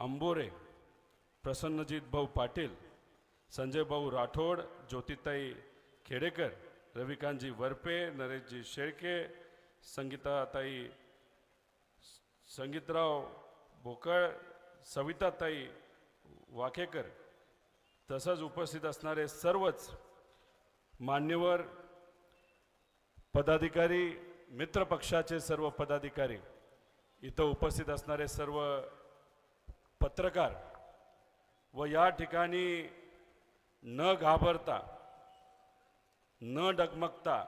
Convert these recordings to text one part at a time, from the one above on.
अंबोरे प्रसन्नजित भाऊ पाटील संजय भाऊ राठोड ज्योतिताई खेडेकर रविकांतजी वरपे नरेशजी शेळके संगीताताई संगीतराव भोकळ सविताताई वाकेकर तसंच उपस्थित असणारे सर्वच मान्यवर पदाधिकारी मित्रपक्षाचे सर्व पदाधिकारी इथं उपस्थित असणारे सर्व पत्रकार व या ठिकाणी न घाबरता न डगमगता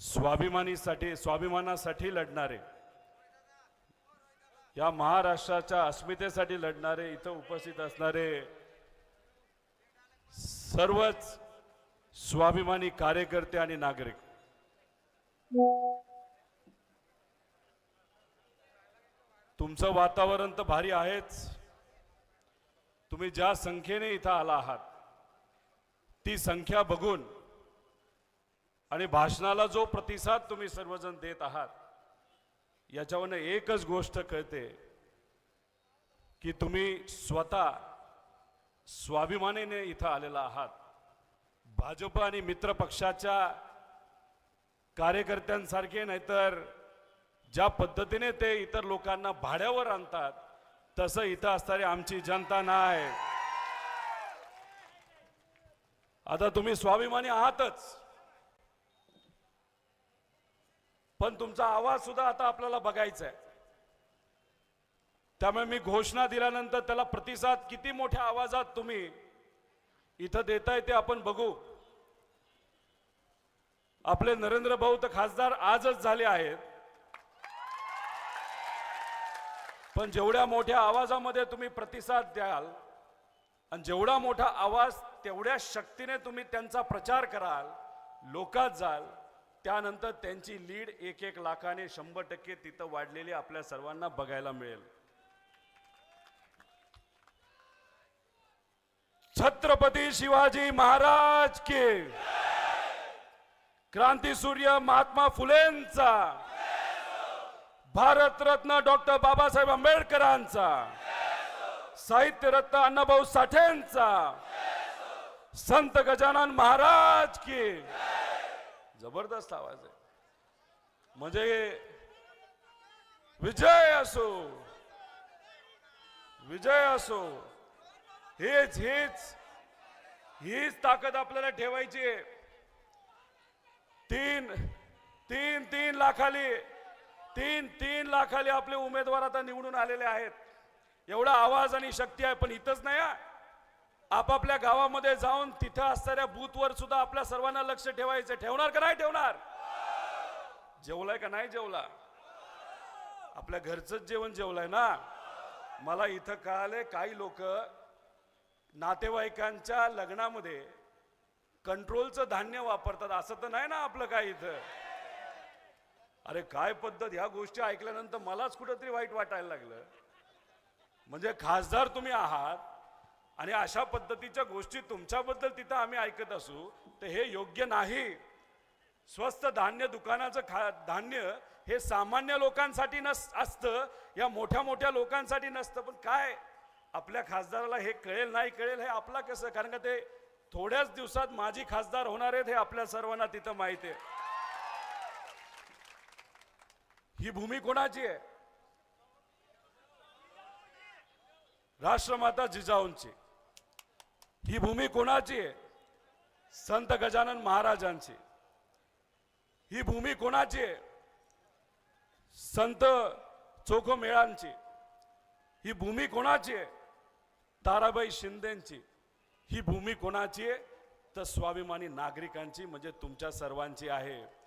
स्वाभिमानीसाठी स्वाभिमानासाठी लढणारे या महाराष्ट्राच्या अस्मितेसाठी लढणारे इथं उपस्थित असणारे सर्वच स्वाभिमानी कार्यकर्ते आणि नागरिक. तुमचं वातावरण तर भारी आहेच. तुम्ही ज्या संख्येने इथं आला आहात ती संख्या बघून आणि भाषणाला जो प्रतिसाद तुम्ही सर्वजण देत आहात याच्यावरनं एकच गोष्ट कळते की तुम्ही स्वतः स्वाभिमानाने इथं आलेला आहात. भाजप आणि मित्र पक्षाच्या कार्यकर्त्यांसारखे नाहीतर ज्या पद्धतीने ते इतर लोकांना भाड्यावर आणतात तसं इथं असणारी आमची जनता नाही. आता तुम्ही स्वाभिमानी आहातच. पण तुमचा आवाज सुद्धा आता आपल्याला बघायचा आहे त्यामुळे मी घोषणा दिल्यानंतर त्याला प्रतिसाद किती मोठ्या आवाजात तुम्ही इथं देताय ते आपण बघू. आपले नरेंद्र भाऊ तर खासदार आजच झाले आहेत. पण जेवढ्या मोठ्या आवाजामध्ये तुम्ही प्रतिसाद द्याल आणि जेवढा मोठा आवाज तेवढ्या शक्तीने तुम्ही त्यांचा प्रचार कराल लोकात जाल त्यानंतर त्यांची लीड एक एक लाखाने शंभर टक्के तिथं वाढलेली आपल्या सर्वांना बघायला मिळेल. छत्रपती शिवाजी महाराज के क्रांती सूर्य महात्मा फुलेंचा भारतरत्न डॉक्टर बाबासाहेब आंबेडकरांचा. साहित्य रत्न अण्णाभाऊ साठेंचा. संत गजानन महाराज की. जबरदस्त आवाज आहे. म्हणजे विजय असो विजय असो हेच हेच हीच ताकद आपल्याला ठेवायची आहे. तीन तीन तीन लाखाली तीन तीन लाखाली आपले उमेदवार आता निवडून आलेले आहेत. एवढा आवाज आणि शक्ती आहे पण इथंच नाही हा. आपापल्या गावामध्ये जाऊन तिथं असणाऱ्या बूथवर सुद्धा आपल्या सर्वांना लक्ष ठेवायचं. ठेवणार का नाही ठेवणार? जेवलाय का नाही जेवला? आपल्या घरचंच जेवण जेवलाय ना? मला इथं कळालंय काही लोक नातेवाईकांच्या लग्नामध्ये कंट्रोलचं धान्य वापरतात. असं तर नाही ना आपलं काय इथं? अरे काय पद्धत ह्या गोष्टी ऐकल्यानंतर मलाच कुठंतरी वाईट वाटायला लागलं. म्हणजे खासदार तुम्ही आहात आणि अशा पद्धतीच्या गोष्टी तुमच्याबद्दल तिथं आम्ही ऐकत असू तर हे योग्य नाही. स्वस्त धान्य दुकानाचं खा धान्य हे सामान्य लोकांसाठी नस असतं या मोठ्या मोठ्या लोकांसाठी नसतं पण काय? आपल्या खासदाराला हे कळेल नाही कळेल हे आपला कसं? कारण का ते थोड्याच दिवसात माझी खासदार होणार आहेत हे आपल्या सर्वांना तिथं माहिती आहे. ही भूमी कोणाची आहे? राष्ट्रमाता जिजाऊंची. ही भूमी कोणाची आहे? संत गजानन महाराजांची. ही भूमी कोणाची आहे? संत चोखो मेळांची. ही भूमी कोणाची आहे? ताराबाई शिंदेची. ही भूमी कोणाची आहे? तर स्वाभिमानी नागरिकांची म्हणजे तुमच्या सर्वांची आहे.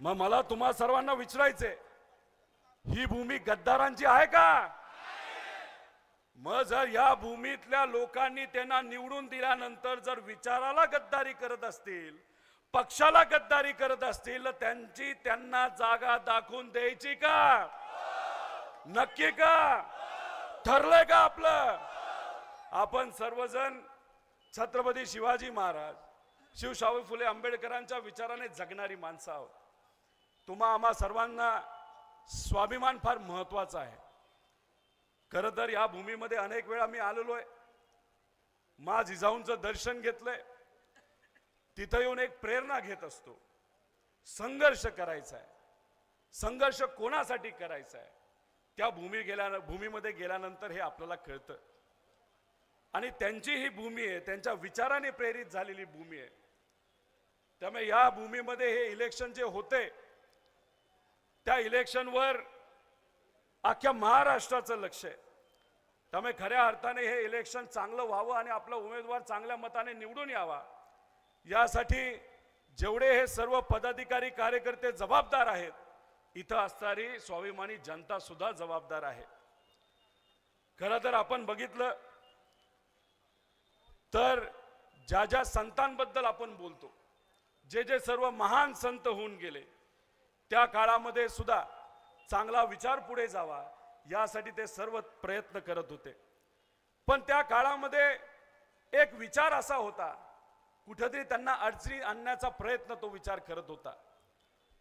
मग मला तुम्हा सर्वांना विचारायचंय ही भूमी गद्दारांची आहे का? मग जर या भूमीतल्या लोकांनी त्यांना निवडून दिल्यानंतर जर विचाराला गद्दारी करत असतील पक्षाला गद्दारी करत असतील त्यांची त्यांना जागा दाखवून द्यायची का? नक्की का? ठरलंय का आपलं? आपण सर्वजण छत्रपती शिवाजी महाराज शिवशाहू फुले आंबेडकरांच्या विचाराने जगणारी माणसं आहोत. तुम्हा आम्हा सर्वांना स्वाभिमान फार महत्त्वाचा आहे. खर तर या भूमीमध्ये अनेक वेळा मी आलेलो आहे मा जिजाऊंचं दर्शन घेतलंय. तिथं येऊन एक प्रेरणा घेत असतो. संघर्ष करायचा आहे संघर्ष कोणासाठी करायचा आहे त्या भूमी गेल्या भूमीमध्ये गेल्यानंतर हे आपल्याला कळतं. आणि त्यांची ही भूमी आहे त्यांच्या विचाराने प्रेरित झालेली भूमी आहे. त्यामुळे या भूमीमध्ये हे इलेक्शन जे होते त्या इलेक्शनवर अख्ख्या महाराष्ट्राचं लक्ष आहे. त्यामुळे खऱ्या अर्थाने हे इलेक्शन चांगलं व्हावं आणि आपला उमेदवार चांगल्या मताने निवडून यावा. यासाठी जेवढे हे सर्व पदाधिकारी कार्यकर्ते जबाबदार आहेत इथं असणारी स्वाभिमानी जनता सुद्धा जबाबदार आहे. खरं तर आपण बघितलं तर ज्या ज्या संतांबद्दल आपण बोलतो जे जे सर्व महान संत होऊन गेले त्या काळामध्ये सुद्धा चांगला विचार पुढे जावा यासाठी ते सर्व प्रयत्न करत होते. पण त्या काळामध्ये एक विचार असा होता कुठेतरी त्यांना अडचणी आणण्याचा प्रयत्न तो विचार करत होता.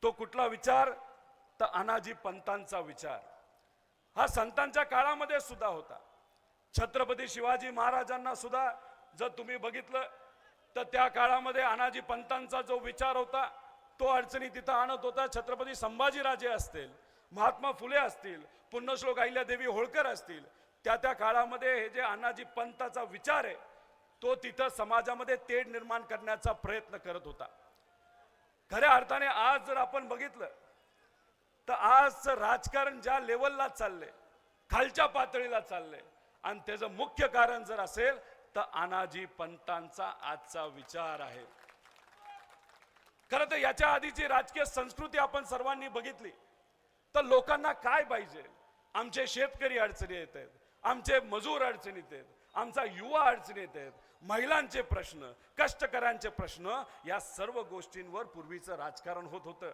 तो कुठला विचार? तर अनाजी पंतांचा विचार. हा संतांच्या काळामध्ये सुद्धा होता. छत्रपती शिवाजी महाराजांना सुद्धा जर तुम्ही बघितलं तर त्या काळामध्ये अनाजी पंतांचा जो विचार होता तो अडचणी तिथं आणत होता. छत्रपती संभाजीराजे असतील महात्मा फुले असतील पुण्यश्लोक अहिल्यादेवी होळकर असतील त्या त्या काळामध्ये हे जे अण्णाजी पंताचा विचार आहे तो तिथं समाजामध्ये तेढ निर्माण करण्याचा प्रयत्न करत होता. खऱ्या अर्थाने आज जर आपण बघितलं तर आजचं राजकारण ज्या लेवलला चाललंय खालच्या पातळीला चाललंय आणि त्याचं मुख्य कारण जर असेल तर अनाजी पंतांचा आजचा विचार आहे. खरं तर याच्या आधीची राजकीय संस्कृती आपण सर्वांनी बघितली तर लोकांना काय पाहिजे? आमचे शेतकरी अडचणी येत आहेत आमचे मजूर अडचणीत आहेत आमचा युवा अडचणीत आहेत महिलांचे प्रश्न कष्टकऱ्यांचे प्रश्न या सर्व गोष्टींवर पूर्वीचं राजकारण होत होतं.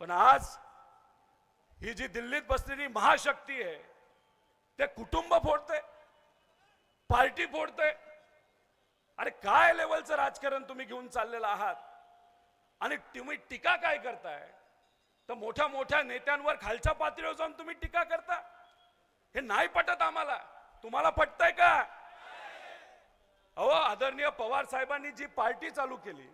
पण आज ही जी दिल्लीत बसलेली महाशक्ती आहे ते कुटुंब फोडते पार्टी फोडते अरे काय लेवलचं राजकारण तुम्ही घेऊन चाललेलं आहात? आणि तुम्ही टीका काय करताय? तर मोठ्या मोठ्या नेत्यांवर खालच्या पातळीवर जाऊन तुम्ही टीका करता? हे नाही पटत आम्हाला. तुम्हाला पटतंय का? अहो आदरणीय पवार साहेबांनी जी पार्टी चालू केली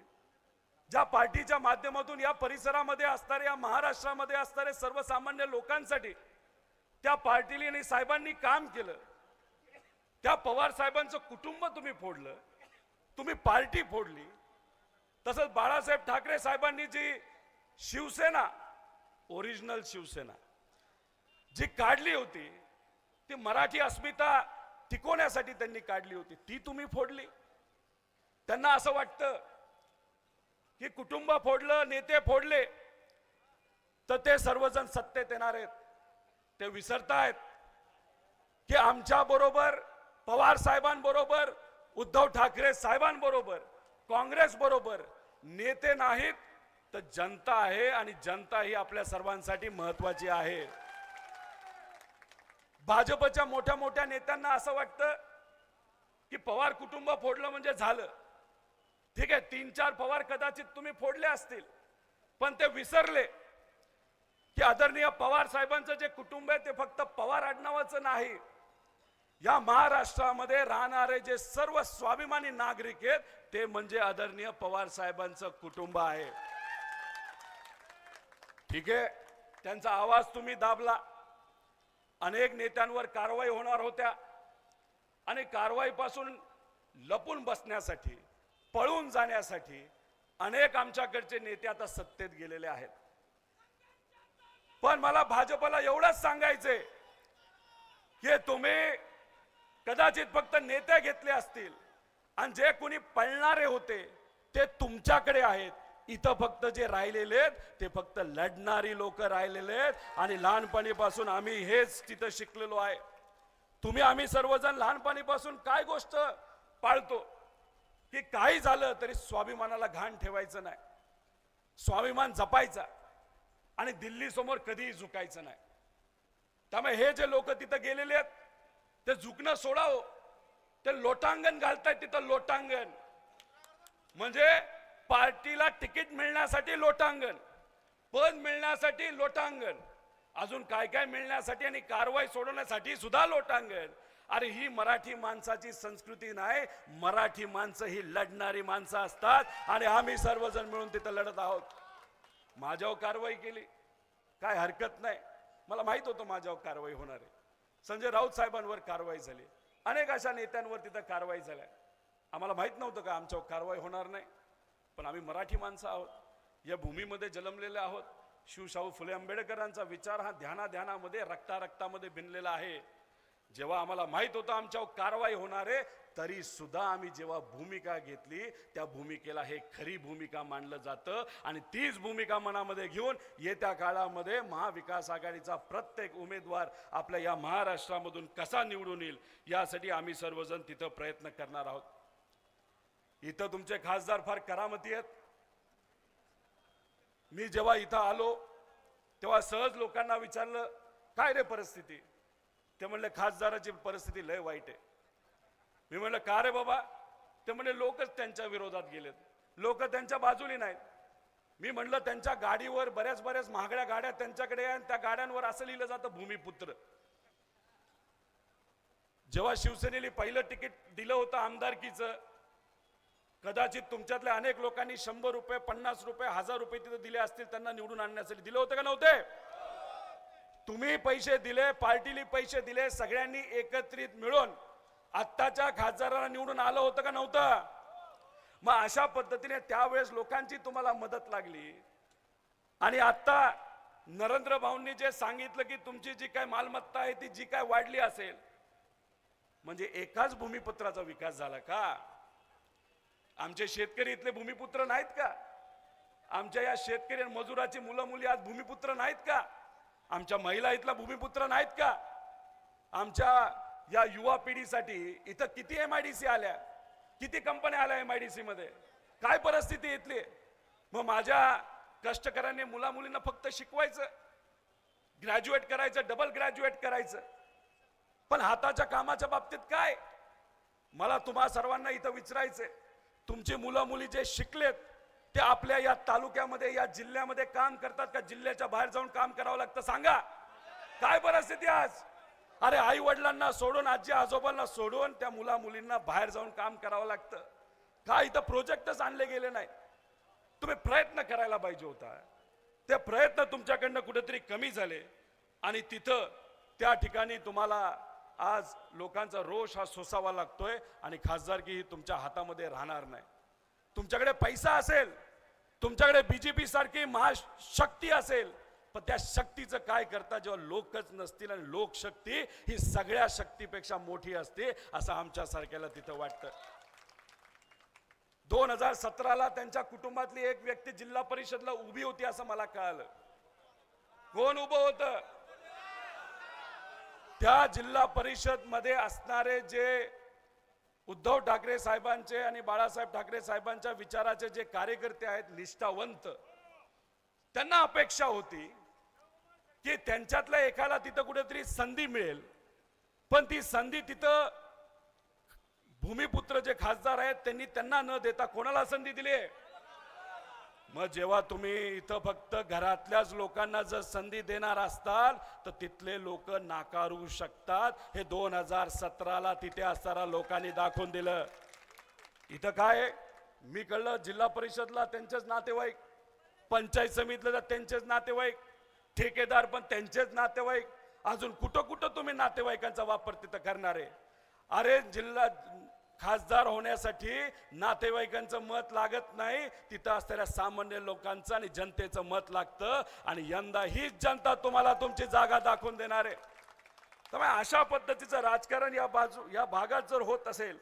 ज्या पार्टीच्या माध्यमातून या परिसरामध्ये असणारे या महाराष्ट्रामध्ये असणारे सर्वसामान्य लोकांसाठी त्या पार्टीने आणि साहेबांनी काम केलं. त्या पवार साहेबांचं कुटुंब तुम्ही फोडलं. तुम्ही पार्टी फोडली. तसंच बाळासाहेब ठाकरे साहेबांनी जी शिवसेना ओरिजिनल शिवसेना जी काढली होती ती मराठी अस्मिता टिकवण्यासाठी त्यांनी काढली होती. ती तुम्ही फोडली. त्यांना असं वाटतं की कुटुंब फोडलं नेते फोडले तर ते सर्वजण सत्तेत येणार आहेत. ते विसरतायत की आमच्या बरोबर पवार साहेबांबरोबर उद्धव ठाकरे साहेबांबरोबर काँग्रेस बरोबर नेते नाहीत तर जनता आहे आणि जनता ही आपल्या सर्वांसाठी महत्वाची आहे. भाजपच्या मोठ्या मोठ्या नेत्यांना असं वाटतं की पवार कुटुंब फोडलं म्हणजे झालं. ठीक आहे तीन चार पवार कदाचित तुम्ही फोडले असतील पण ते विसरले की आदरणीय पवार साहेबांचं जे कुटुंब आहे ते फक्त पवार आडनावाचं नाही. या महाराष्ट्रामध्ये राहणारे जे सर्व स्वाभिमानी नागरिक आहेत ते म्हणजे आदरणीय पवार साहेबांचं कुटुंब आहे. ठीक आहे? त्यांचा आवाज तुम्ही दाबला. अनेक नेत्यांवर कारवाई होणार होत्या. आणि कारवाईपासून लपून बसण्यासाठी पळून जाण्यासाठी अनेक आमच्याकडचे नेते आता सत्तेत गेलेले आहेत. पण मला भाजपला एवढंच सांगायचंय की तुम्ही कदाचित फक्त नेते घेतले असतील. आणि जे कोणी पळणारे होते ते तुमच्याकडे आहेत. इथं फक्त जे राहिलेले आहेत ते फक्त लढणारी लोक राहिलेले आहेत. आणि लहानपणीपासून आम्ही हेच तिथं शिकलेलो आहे. तुम्ही आम्ही सर्वजण लहानपणीपासून काय गोष्ट पाळतो? की काही झालं तरी स्वाभिमानाला घाण ठेवायचं नाही. स्वाभिमान जपायचा. आणि दिल्लीसमोर कधीही झुकायचं नाही. त्यामुळे हे जे लोक तिथं गेलेले आहेत ते झुकणं सोडावं. ते लोटांगण घालतायत तिथं लोटांगण. म्हणजे पार्टीला तिकीट मिळण्यासाठी लोटांगण. पद मिळण्यासाठी लोटांगण. अजून काय काय मिळण्यासाठी आणि कारवाई सोडवण्यासाठी सुद्धा लोटांगण. अरे ही मराठी माणसाची संस्कृती नाही. मराठी माणसं ही लढणारी माणसं असतात. आणि आम्ही सर्वजण मिळून तिथं लढत आहोत. माझ्यावर कारवाई केली. काय हरकत नाही. मला माहीत होतं माझ्यावर कारवाई होणार आहे. संजय राऊत साहेबांवर कारवाई झाली. अनेक अशा नेत्यांवर तिथं कारवाई झाल्या. आम्हाला माहीत नव्हतं का आमच्यावर कारवाई होणार नाही. पण आम्ही मराठी माणसं आहोत. या भूमीमध्ये जन्मलेले आहोत. शिवशाहू फुले आंबेडकरांचा विचार हा ध्याना ध्यानामध्ये रक्ता रक्तामध्ये भिनलेला आहे. जेव्हा आम्हाला माहीत होतं आमच्यावर कारवाई होणार आहे तरी सुद्धा आम्ही जेव्हा भूमिका घेतली त्या भूमिकेला हे खरी भूमिका मानलं जातं. आणि तीच भूमिका मनामध्ये घेऊन येत्या काळामध्ये महाविकास आघाडीचा प्रत्येक उमेदवार आपल्या या महाराष्ट्रामधून कसा निवडून येईल यासाठी आम्ही सर्वजण तिथं प्रयत्न करणार आहोत. इथं तुमचे खासदार फार करामती आहेत. मी जेव्हा इथं आलो तेव्हा सहज लोकांना विचारलं काय रे परिस्थिती? ते म्हणले खासदाराची परिस्थिती लय वाईट आहे. मी म्हणलं का रे बाबा? ते म्हणले लोकच त्यांच्या विरोधात गेलेत. लोक त्यांच्या बाजूली नाहीत. मी म्हणलं त्यांच्या गाडीवर बऱ्याच बऱ्याच महागड्या गाड्या त्यांच्याकडे आहे आणि त्या गाड्यांवर असं लिहिलं जातं भूमिपुत्र. जेव्हा शिवसेनेने पहिलं तिकीट दिलं होतं आमदारकीचं कदाचित तुमच्यातल्या अनेक लोकांनी शंभर रुपये पन्नास रुपये हजार रुपये तिथे दिले असतील त्यांना निवडून आणण्यासाठी दिले होते का नव्हते? तुम्ही पैसे दिले पार्टीली पैसे दिले सगळ्यांनी एकत्रित मिळून आत्ताच्या खासदाराला निवडून आलं होतं का नव्हतं? मग अशा पद्धतीने त्यावेळेस लोकांची तुम्हाला मदत लागली. आणि आत्ता नरेंद्र भाऊंनी जे सांगितलं की तुमची जी काय मालमत्ता आहे ती जी काय वाढली असेल म्हणजे एकाच भूमिपुत्राचा विकास झाला का? आमचे शेतकरी इथले भूमिपुत्र नाहीत का? आमच्या या शेतकरी मजुराची मुलं मुली आज भूमिपुत्र नाहीत का? आमच्या महिला इथला भूमिपुत्र नाहीत का? आमच्या या युवा पिढीसाठी इथं किती एम आय डी सी आल्या? किती कंपन्या आल्या एम आय डी सी मध्ये? काय परिस्थिती इथली? मग माझ्या कष्टकऱ्यांनी मुला मुलींना फक्त शिकवायचं ग्रॅज्युएट करायचं डबल ग्रॅज्युएट करायचं. पण हाताच्या कामाच्या बाबतीत काय? मला तुम्हा सर्वांना इथं विचारायचं तुमची मुलं मुली जे शिकलेत ते आपल्या या तालुक्यामध्ये या जिल्ह्यामध्ये काम करतात का? जिल्ह्याच्या बाहेर जाऊन काम करावं लागतं? सांगा. काय परिस्थिती आज? अरे आई वडिलांना सोडून आजी आजोबांना सोडून त्या मुला मुलींना बाहेर जाऊन काम करावं लागतं. का इथं प्रोजेक्टच आणले गेले नाही. तुम्ही प्रयत्न करायला पाहिजे होता. ते प्रयत्न तुमच्याकडनं कुठेतरी कमी झाले. आणि तिथं त्या ठिकाणी तुम्हाला आज लोकांचा रोष हा सोसावा लागतोय आणि खासदारकी ही तुमच्या हातामध्ये राहणार नाही. तुमच्याकडे पैसा असेल तुमच्याकडे बीजेपी सारखी महाशक्ती असेल पण त्या शक्तीचं काय करता जेव्हा लोकच नसतील आणि लोकशक्ती ही सगळ्या शक्तीपेक्षा मोठी असते असं आमच्या सारख्याला तिथं वाटतं. दोन हजार सतराला त्यांच्या कुटुंबातली एक व्यक्ती जिल्हा परिषदला उभी होती असं मला कळालं. कोण उभं होतं? त्या जिल्हा परिषदमध्ये असणारे जे उद्धव ठाकरे साहेबांचे आणि बाळासाहेब ठाकरे साहेबांच्या विचाराचे जे कार्यकर्ते आहेत निष्ठावंत त्यांना अपेक्षा होती की त्यांच्यातल्या एकाला तिथं कुठेतरी संधी मिळेल पण ती संधी तिथं भूमिपुत्र जे खासदार आहेत त्यांनी त्यांना न देता कोणाला संधी दिली आहे? मग जेव्हा तुम्ही इथं फक्त घरातल्याच लोकांना जर संधी देणार असताल तर तिथले लोक नाकारू शकतात. हे दोन हजार सतराला तिथे असताना लोकांनी दाखवून दिलं. इथं काय? मी कळलं जिल्हा परिषदला त्यांचेच नातेवाईक पंचायत समितीला त्यांचेच नातेवाईक ठेकेदार पण त्यांचेच नातेवाईक. अजून कुठं कुठं तुम्ही नातेवाईकांचा वापर तिथं करणार? आहे अरे जिल्हा खासदार होण्यासाठी नातेवाईकांचं मत लागत नाही. तिथं असणाऱ्या सामान्य लोकांचं आणि जनतेचं मत लागतं. आणि यंदा हीच जनता तुम्हाला तुमची जागा दाखवून देणार आहे. त्यामुळे अशा पद्धतीचं राजकारण या बाजू या भागात जर होत असेल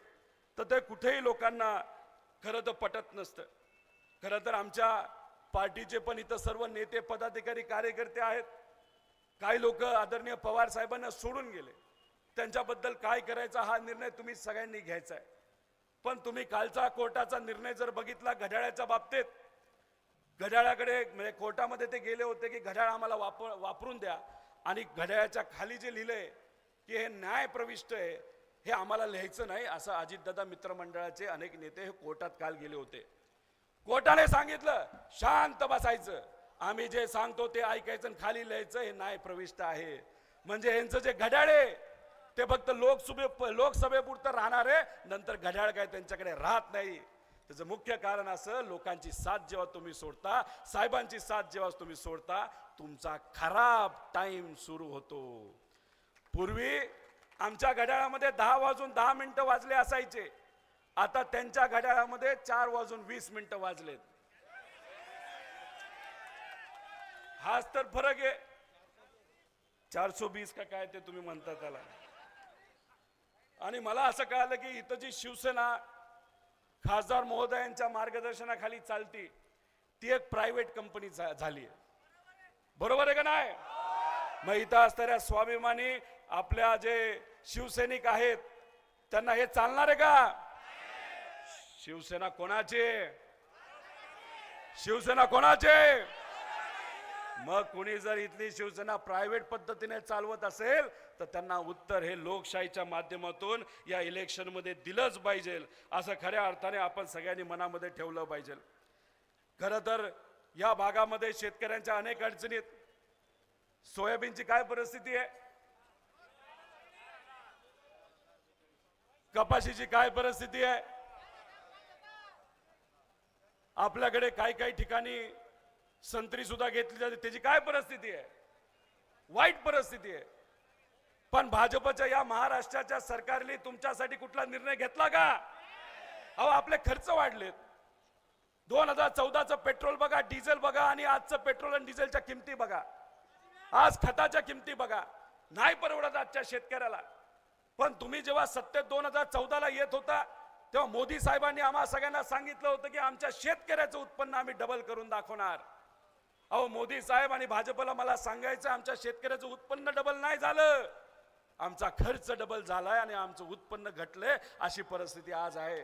तर ते कुठेही लोकांना खरं तर पटत नसतं. खरं तर आमच्या पार्टीचे पण इथं सर्व नेते पदाधिकारी कार्यकर्ते आहेत. काही लोक आदरणीय पवार साहेबांना सोडून गेले. त्यांच्याबद्दल काय करायचा हा निर्णय तुम्ही सगळ्यांनी घ्यायचा आहे पण तुम्ही कालचा कोर्टाचा निर्णय जर बघितला घड्याळाच्या बाबतीत घड्याळाकडे म्हणजे कोर्टामध्ये ते गेले होते की घड्याळ आम्हाला वापर वापरून द्या. आणि घड्याळाच्या खाली जे लिहिलंय की हे न्याय प्रविष्ट आहे हे आम्हाला लिहायचं नाही असं अजितदादा मित्रमंडळाचे अनेक नेते हे कोर्टात काल गेले होते. कोर्टाने सांगितलं शांत बसायचं. आम्ही जे सांगतो ते ऐकायचं आणि खाली लिहायचं हे न्याय प्रविष्ट आहे. म्हणजे यांचं जे घड्याळ आहे ते फक्त लोकसभे लोकसभेपुरतं राहणार आहे नंतर घड्याळ काय त्यांच्याकडे राहत नाही. त्याचं मुख्य कारण असं लोकांची साथ जेव्हा तुम्ही सोडता साहेबांची साथ जेव्हा तुम्ही सोडता तुमचा खराब टाइम सुरू होतो. पूर्वी आमच्या घड्याळामध्ये दहा वाजून दहा मिनिटं वाजले असायचे. आता त्यांच्या घड्याळामध्ये चार वाजून वीस मिनिटं वाजलेत. हाच तर फरक आहे. चारशे बीस का काय ते तुम्ही म्हणता त्याला. आणि मला असं कळालं की इथं जी शिवसेना खासदार महोदयांच्या मार्गदर्शनाखाली चालती ती एक प्रायव्हेट कंपनी झाली आहे. बरोबर आहे का नाही? मग इथं असणाऱ्या स्वाभिमानी आपल्या जे शिवसैनिक आहेत त्यांना हे चालणार आहे का? शिवसेना कोणाची? शिवसेना कोणाचे? मग कुणी जर इथली शिवसेना प्रायव्हेट पद्धतीने चालवत असेल तर त्यांना उत्तर हे लोकशाहीच्या माध्यमातून या इलेक्शनमध्ये दिलंच पाहिजे. असं खऱ्या अर्थाने आपण सगळ्यांनी मनामध्ये ठेवलं पाहिजे. खरं तर या भागामध्ये शेतकऱ्यांच्या अनेक अडचणीत सोयाबीनची काय परिस्थिती आहे? कपाशीची काय परिस्थिती आहे? आपल्याकडे काही काही ठिकाणी संत्री सुद्धा घेतली जाते. त्याची काय परिस्थिती आहे? वाईट परिस्थिती आहे. पण भाजपच्या या महाराष्ट्राच्या सरकारने तुमच्यासाठी कुठला निर्णय घेतला का? अहो आपले खर्च वाढलेत. दोन हजार चौदाचं पेट्रोल बघा डिझेल बघा आणि आजचं पेट्रोल आणि डिझेलच्या किमती बघा. आज खताच्या किमती बघा. नाही परवडत आजच्या शेतकऱ्याला. पण तुम्ही जेव्हा सत्तेत दोन हजार चौदाला येत होता तेव्हा मोदी साहेबांनी आम्हा सगळ्यांना सांगितलं होतं की आमच्या शेतकऱ्याचं उत्पन्न आम्ही डबल करून दाखवणार. अहो मोदी साहेब आणि भाजपला मला सांगायचं आमच्या शेतकऱ्याचं उत्पन्न डबल नाही झालं. आमचा खर्च डबल झालाय आणि आमचं उत्पन्न घटलंय अशी परिस्थिती आज आहे.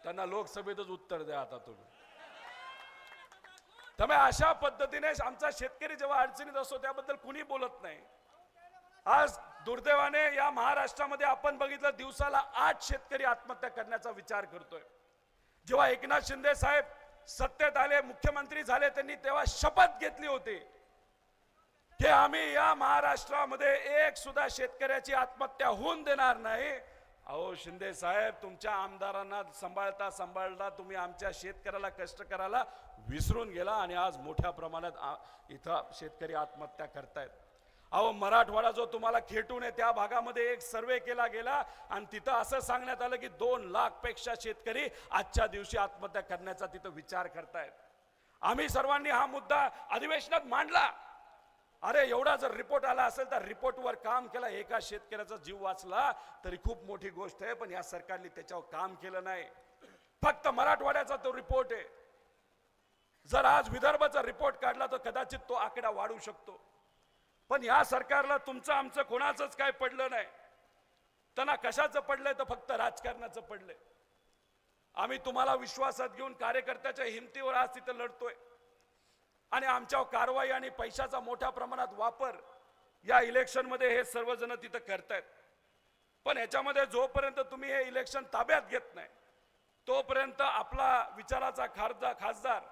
त्यांना लोकसभेतच उत्तर द्या आता तुम्ही. त्यामुळे अशा पद्धतीने आमचा शेतकरी जेव्हा अडचणीत असतो त्याबद्दल कुणी बोलत नाही. आज दुर्दैवाने या महाराष्ट्रामध्ये आपण बघितलं दिवसाला आठ शेतकरी आत्महत्या करण्याचा विचार करतोय. जेव्हा एकनाथ शिंदे साहेब सत्तेत आले मुख्यमंत्री झाले त्यांनी तेव्हा शपथ घेतली होती की आम्ही या महाराष्ट्रामध्ये एक सुद्धा शेतकऱ्याची आत्महत्या होऊन देणार नाही. अहो शिंदे साहेब तुमच्या आमदारांना सांभाळता सांभाळता तुम्ही आमच्या शेतकऱ्याला कष्ट करायला विसरून गेला आणि आज मोठ्या प्रमाणात इथं शेतकरी आत्महत्या करतायत. अहो मराठवाडा जो तुम्हाला खेटून आहे त्या भागामध्ये एक सर्वे केला गेला आणि तिथं असं सांगण्यात आलं की दोन लाखपेक्षा शेतकरी आजच्या दिवशी आत्महत्या करण्याचा तिथं विचार करतायत. आम्ही सर्वांनी हा मुद्दा अधिवेशनात मांडला. अरे एवढा जर रिपोर्ट आला असेल तर रिपोर्टवर काम केला एका शेतकऱ्याचा जीव वाचला तरी खूप मोठी गोष्ट आहे पण या सरकारने त्याच्यावर काम केलं नाही. फक्त मराठवाड्याचा तो रिपोर्ट आहे. जर आज विदर्भाचा रिपोर्ट काढला तर कदाचित तो आकडा वाढू शकतो. पण या सरकारला तुमचं आमचं कोणाचंच काय पडलं नाही. त्यांना कशाचं पडलंय तर फक्त राजकारणाचं पडलंय. आम्ही तुम्हाला विश्वासात घेऊन कार्यकर्त्याच्या हिमतीवर आज तिथं लढतोय. आणि आमच्यावर कारवाई आणि पैशाचा मोठ्या प्रमाणात वापर या इलेक्शनमध्ये हे सर्वजण तिथं करतायत. पण याच्यामध्ये जोपर्यंत तुम्ही हे इलेक्शन ताब्यात घेत नाही तोपर्यंत आपला विचाराचा खासदार खासदार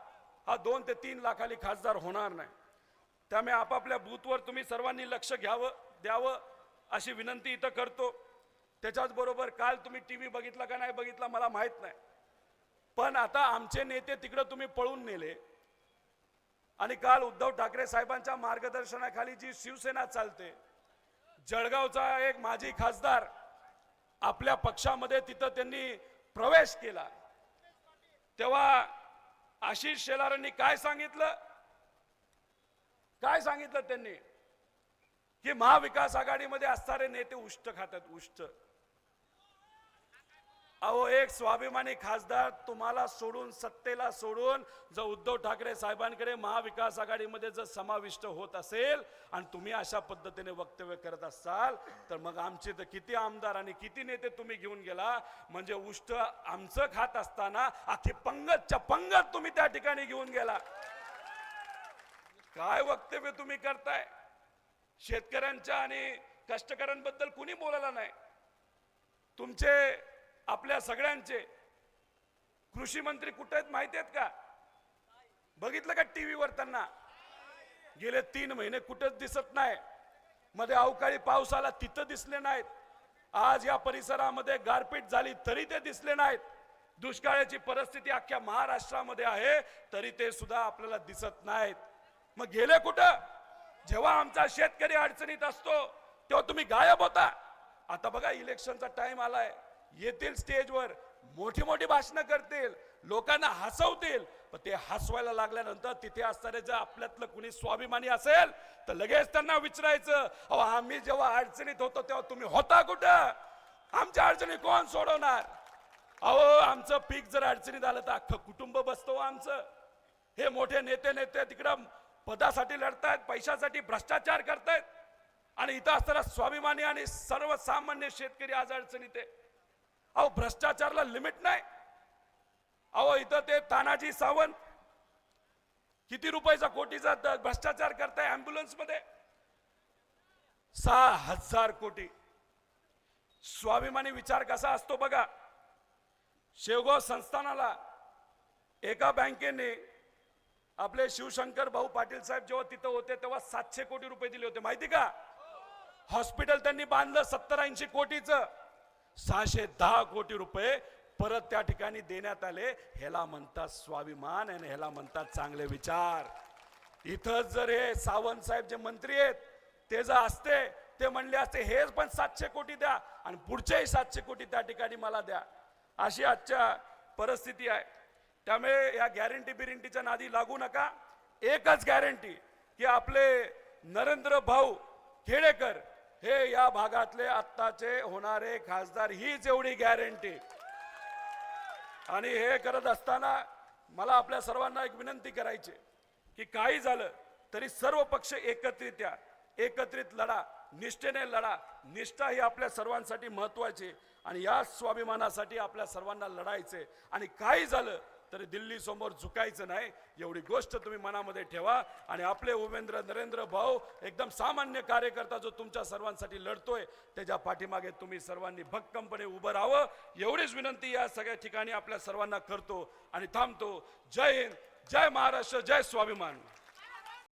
हा दोन ते तीन लाखाली खासदार होणार नाही. त्यामुळे आपापल्या बूथवर तुम्ही सर्वांनी लक्ष घ्यावं द्यावं अशी विनंती इथं करतो. त्याच्याच बरोबर काल तुम्ही टीव्ही बघितला का नाही बघितला मला माहीत नाही. पण आता आमचे नेते तिकडं तुम्ही पळून नेले. आणि काल उद्धव ठाकरे साहेबांच्या मार्गदर्शनाखाली जी शिवसेना चालते जळगावचा एक माजी खासदार आपल्या पक्षामध्ये तिथं त्यांनी प्रवेश केला. तेव्हा आशिष शेलारांनी काय सांगितलं? काय सांगितलं त्यांनी? की महाविकास आघाडीमध्ये असणारे नेते उष्ट खातात उष्ट. अहो एक स्वाभिमानी खासदार तुम्हाला सोडून सत्तेला सोडून जर उद्धव ठाकरे साहेबांकडे महाविकास आघाडीमध्ये जर समाविष्ट होत असेल आणि तुम्ही अशा पद्धतीने वक्तव्य करत असाल तर मग आमचे तर किती आमदार आणि किती नेते तुम्ही घेऊन गेला? म्हणजे उष्ट आमचं खात असताना अख्खी पंगतच्या पंगत तुम्ही त्या ठिकाणी घेऊन गेला. काय वक्तव्य तुम्ही करताय? शेतकऱ्यांच्या आणि कष्टकऱ्यांबद्दल कुणी बोलायला नाही? तुमचे आपल्या सगळ्यांचे कृषी मंत्री कुठे आहेत माहिती आहेत का? बघितलं का टीव्हीवर त्यांना? गेले तीन महिने कुठेच दिसत नाही. मध्ये अवकाळी पाऊस आला तिथं दिसले नाहीत. आज या परिसरामध्ये गारपीट झाली तरी ते दिसले नाहीत. दुष्काळाची परिस्थिती अख्ख्या महाराष्ट्रामध्ये आहे तरी ते सुद्धा आपल्याला दिसत नाहीत. मग गेले कुठं? जेव्हा आमचा शेतकरी अडचणीत असतो तेव्हा तुम्ही गायब होता. आता बघा इलेक्शनचा टाइम आलाय. येतील स्टेजवर मोठी मोठी भाषणं करतील. लोकांना हसवतील. पण ते हसवायला लागल्यानंतर तिथे असणारे जर आपल्यातलं कुणी स्वाभिमानी असेल तर लगेच त्यांना विचारायचं अहो आम्ही जेव्हा अडचणीत होतो तेव्हा तुम्ही होता कुठं? आमच्या अडचणी कोण सोडवणार? अहो आमचं पीक जर अडचणीत आलं तर अख्खं कुटुंब बसतो हो आमचं. हे मोठे नेते नेते तिकडं पदासाठी लढतायत पैशासाठी भ्रष्टाचार करतायत. आणि इथं असताना स्वाभिमानी आणि सर्वसामान्य शेतकरी आज अडचणीत आहे अहो भ्रष्टाचारला लिमिट नाही. अहो इथं ते तानाजी सावंत किती रुपयाचा कोटीचा भ्रष्टाचार करताय अँब्युलन्समध्ये सहा हजार कोटी. स्वाभिमानी विचार कसा असतो बघा. शेवगाव संस्थानाला एका बँकेने आपले शिवशंकर भाऊ पाटील साहेब जेव्हा तिथं होते तेव्हा सातशे कोटी रुपये दिले होते. माहिती का? हॉस्पिटल त्यांनी बांधलं सत्तर ऐंशी कोटीचं. सहाशे दहा कोटी रुपये परत त्या ठिकाणी देण्यात आले. ह्याला म्हणतात स्वाभिमान आणि ह्याला म्हणतात चांगले विचार. इथं जर हे सावंत साहेब जे मंत्री आहेत ते जर असते ते म्हणले असते हेच पण सातशे कोटी द्या आणि पुढचेही सातशे कोटी त्या ठिकाणी मला द्या. अशी आजच्या परिस्थिती आहे. त्यामुळे या गॅरंटी बिरंटीच्या नादी लागू नका. एकच गॅरंटी की आपले नरेंद्र भाऊ खेडेकर हे या भागातले आत्ताचे होणारे खासदार हीच एवढी गॅरंटी आणि हे करत असताना मला आपल्या सर्वांना एक विनंती करायची की काही झालं तरी सर्व पक्ष एकत्रित या एकत्रित लढा निष्ठेने लढा निष्ठा ही आपल्या सर्वांसाठी महत्वाची आणि या स्वाभिमानासाठी आपल्या सर्वांना लढायचे आणि काही झालं तरी दिल्ली समोर झुकायचं नाही. एवढी गोष्ट तुम्ही मनामध्ये ठेवा. आणि आपले उमेंद्र नरेंद्र भाऊ एकदम सामान्य कार्यकर्ता जो तुमच्या सर्वांसाठी लढतोय त्याच्या पाठीमागे तुम्ही सर्वांनी भक्कमपणे उभं राहावं. एवढीच विनंती या सगळ्या ठिकाणी आपल्या सर्वांना करतो आणि थांबतो. जय हिंद जय महाराष्ट्र जय स्वाभिमान.